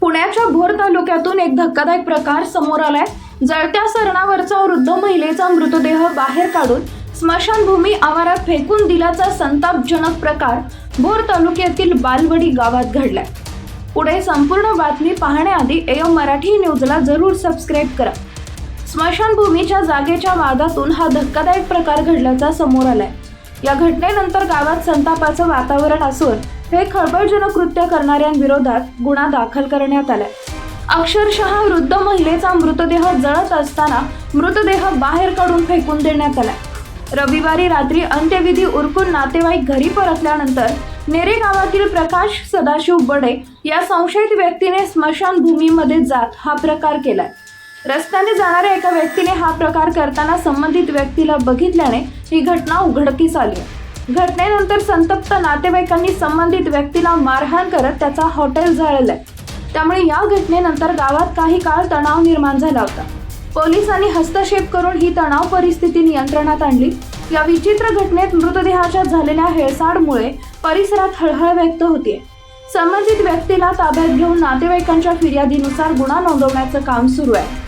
पुण्याच्या भोर तालुक्यातून एक धक्कादायक प्रकार समोर आलाय. जळत्या सरणावरचा वृद्ध महिलेचा मृतदेह बाहेर काढून स्मशानभूमी आवारात फेकून दिल्याचा संतापजनक प्रकार भोर तालुक्यातील बालवडी गावात घडलाय. पुढे संपूर्ण बातमी पाहण्याआधी एम मराठी न्यूजला जरूर सबस्क्राईब करा. स्मशानभूमीच्या जागेच्या वादातून हा धक्कादायक प्रकार घडल्याचा समोर आलाय. या घटनेनंतर गावात संतापाचं वातावरण असून हे खळबळजनक कृत्य करणाऱ्यांविरोधात गुन्हा दाखल करण्यात आलाय. अक्षरशः वृद्ध महिलेचा मृतदेह जळत असताना मृतदेह बाहेर काढून फेकून देण्यात आलाय. रविवारी रात्री अंत्यविधी उरकून नातेवाईक घरी परतल्यानंतर नेरे गावातील प्रकाश सदाशिव बडे या संशयित व्यक्तीने स्मशानभूमीमध्ये जात हा प्रकार केलाय. रस्त्याने जाणाऱ्या एका व्यक्तीने हा प्रकार करताना संबंधित व्यक्तीला बघितल्याने ही घटना उघडकीस आली घटनेनंतर संतप्त नातेवाईकांनी संबंधित व्यक्तीला मारहाण करत त्याचा हॉटेल जाळलंय. त्यामुळे या घटनेनंतर गावात काही काळ तणाव निर्माण झाला होता. पोलिसांनी हस्तक्षेप करून ही तणाव परिस्थिती नियंत्रणात आणली. या विचित्र घटनेत मृतदेहाच्या झालेल्या हेळसाडमुळे परिसरात हळहळ व्यक्त होतीये. संबंधित व्यक्तीला ताब्यात घेऊन नातेवाईकांच्या फिर्यादीनुसार गुन्हा नोंदवण्याचं काम सुरू आहे.